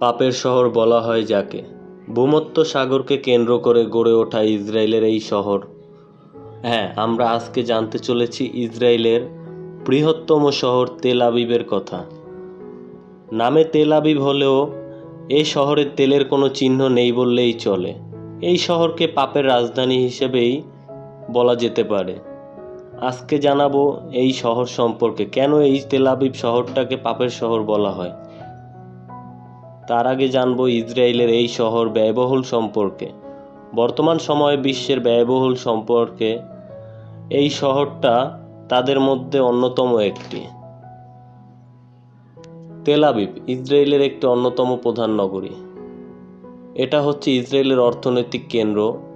পাপের শহর বলা হয় যাকে। ভূমধ্য সাগরকে কেন্দ্র করে গড়ে ওঠা ইসরায়েলের এই শহর। হ্যাঁ আমরা আজকে জানতে চলেছি ইসরায়েলের বৃহত্তম শহর তেল আবিবের কথা। নামে তেল আবিব হলেও এই শহরে তেলের কোনো চিহ্ন নেই বললেই চলে। এই শহরকে পাপের রাজধানী হিসেবেই বলা যেতে পারে। আজকে জানাব এই শহর সম্পর্কে। কেন এই তেল আবিব শহরটাকে পাপের শহর বলা হয়? তার আগে জানব ইসরায়েলের এই শহর ব্যয়বহুল সম্পর্কে। বর্তমান সময়ে বিশ্বের ব্যয়বহুল সম্পর্কে এই শহরটা তাদের মধ্যে অন্যতম একটি। তেলাবিব ইসরায়েলের একটি অন্যতম প্রধান নগরী। এটা হচ্ছে ইসরায়েলের অর্থনৈতিক কেন্দ্র।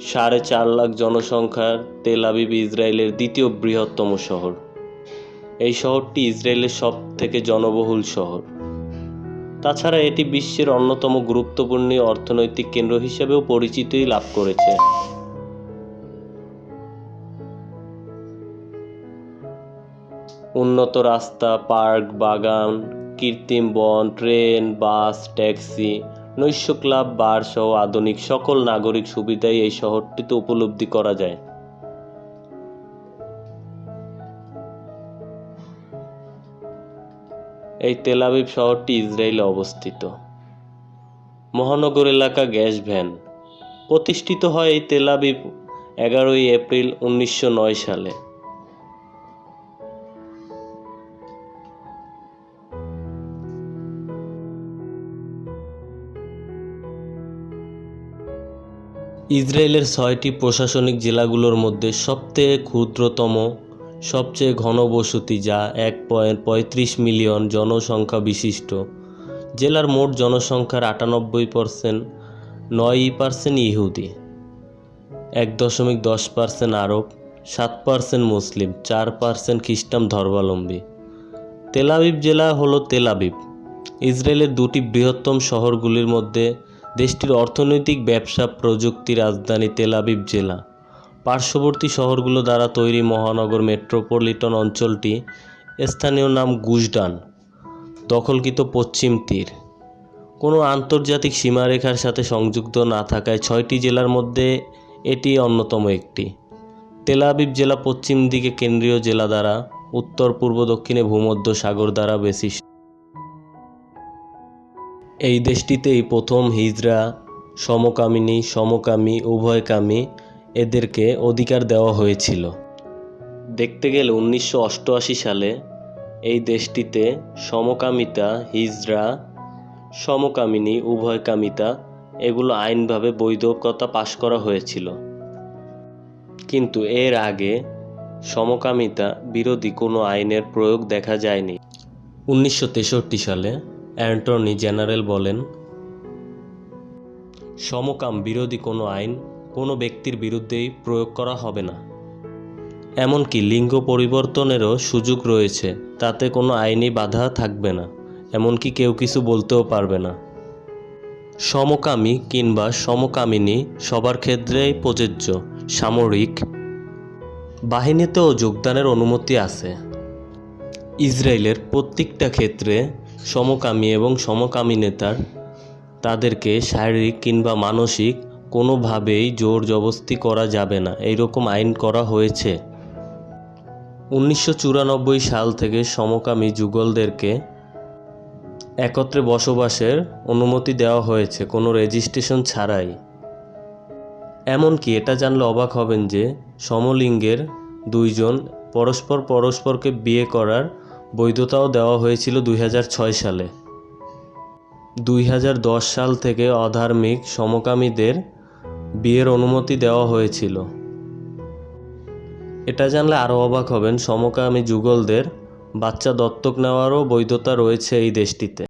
সাড়ে চার লাখ জনসংখ্যার তেল আবিব ইসরায়েলের দ্বিতীয় বৃহত্তম শহর। এই শহরটি ইসরায়েলের সব থেকে জনবহুল শহর। তাছাড়া এটি বিশ্বের অন্যতম গুরুত্বপূর্ণ অর্থনৈতিক কেন্দ্র হিসেবেও পরিচিতি লাভ করেছে। উন্নত রাস্তা, পার্ক, বাগান, কৃত্রিম বন, ট্রেন, বাস, ট্যাক্সি নৈশ ক্লাব, বার সহ আধুনিক সকল নাগরিক সুবিধাই এই শহরটিতে উপলব্ধি করা যায়। এই তেলাবিব শহরটি ইসরায়েলে অবস্থিত। মহানগর এলাকা গ্যাস ভ্যান। প্রতিষ্ঠিত হয় এই তেলাবিব এগারোই এপ্রিল উনিশশো নয় সালে। ইসরায়েলের ছয়টি প্রশাসনিক জেলাগুলোর মধ্যে সবথেকে ক্ষুদ্রতম, সবচেয়ে ঘনবসতি যা এক পয়েন্ট পঁয়ত্রিশ মিলিয়ন জনসংখ্যা বিশিষ্ট। জেলার মোট জনসংখ্যার আটানব্বই পার্সেন্ট নয় পার্সেন্ট ইহুদি, এক দশমিক দশ পার্সেন্ট আরব, সাত পার্সেন্ট মুসলিম, চার পার্সেন্ট খ্রিস্টান ধর্মাবলম্বী। তেলাবিব জেলা হলো তেলাবিব ইসরায়েলের দুটি বৃহত্তম শহরগুলির মধ্যে দেশটির অর্থনৈতিক ব্যবসা প্রযুক্তি রাজধানী তেলাবিব জেলা। পার্শ্ববর্তী শহরগুলো দ্বারা তৈরি মহানগর মেট্রোপলিটন অঞ্চলটি স্থানীয় নাম গুজডান দখলকৃত পশ্চিম তীর। কোনো আন্তর্জাতিক সীমারেখার সাথে সংযুক্ত না থাকায় ছয়টি জেলার মধ্যে এটি অন্যতম একটি। তেলাবিব জেলা পশ্চিম দিকে কেন্দ্রীয় জেলা দ্বারা উত্তর পূর্ব দক্ষিণে ভূমধ্য সাগর দ্বারা বেশি এই দেশটিতেই প্রথম হিজরা, সমকামিনী, সমকামী, উভয়কামী এদেরকে অধিকার দেওয়া হয়েছিল। দেখতে গেলে উনিশশো অষ্টআশি সালে এই দেশটিতে সমকামিতা, হিজরা, সমকামিনী, উভয়কামিতা এগুলো আইনভাবে বৈধকতা পাশ করা হয়েছিল। কিন্তু এর আগে সমকামিতা বিরোধী কোনো আইনের প্রয়োগ দেখা যায়নি। উনিশশো তেষট্টি সালে অ্যান্টর্নি জেনারেল বলেন, সমকাম বিরোধী কোনো আইন কোনো ব্যক্তির বিরুদ্ধেই প্রয়োগ করা হবে না। এমনকি লিঙ্গ পরিবর্তনেরও সুযোগ রয়েছে, তাতে কোনো আইনি বাধা থাকবে না, এমনকি কেউ কিছু বলতেও পারবে না। সমকামী কিংবা সমকামিনী সবার ক্ষেত্রেই প্রযোজ্য, সামরিক বাহিনীতেও যোগদানের অনুমতি আছে। ইসরায়েলের প্রত্যেকটা ক্ষেত্রে সমকামী এবং সমকামী নেতার তাদেরকে শারীরিক কিংবা মানসিক কোনোভাবেই জোর জবস্তি করা যাবে না। এইরকম আইন করা হয়েছে। উনিশশো চুরানব্বই সাল থেকে সমকামী যুগলদেরকে একত্রে বসবাসের অনুমতি দেওয়া হয়েছে। কোনো রেজিস্ট্রেশন ছাড়াই। এমনকি এটা জানলে অবাক হবেন যে সমলিঙ্গের দুইজন পরস্পর পরস্পরকে বিয়ে করার বৈধতাও দেওয়া হয়েছিল দুই হাজার ছয় সালে। দুই হাজার দশ সাল থেকে অধার্মিক সমকামীদের বিয়ের অনুমতি দেওয়া হয়েছিল। এটা জানলে আরও অবাক হবেন, সমকামী যুগলদের বাচ্চা দত্তক নেওয়ারও বৈধতা রয়েছে এই দেশটিতে।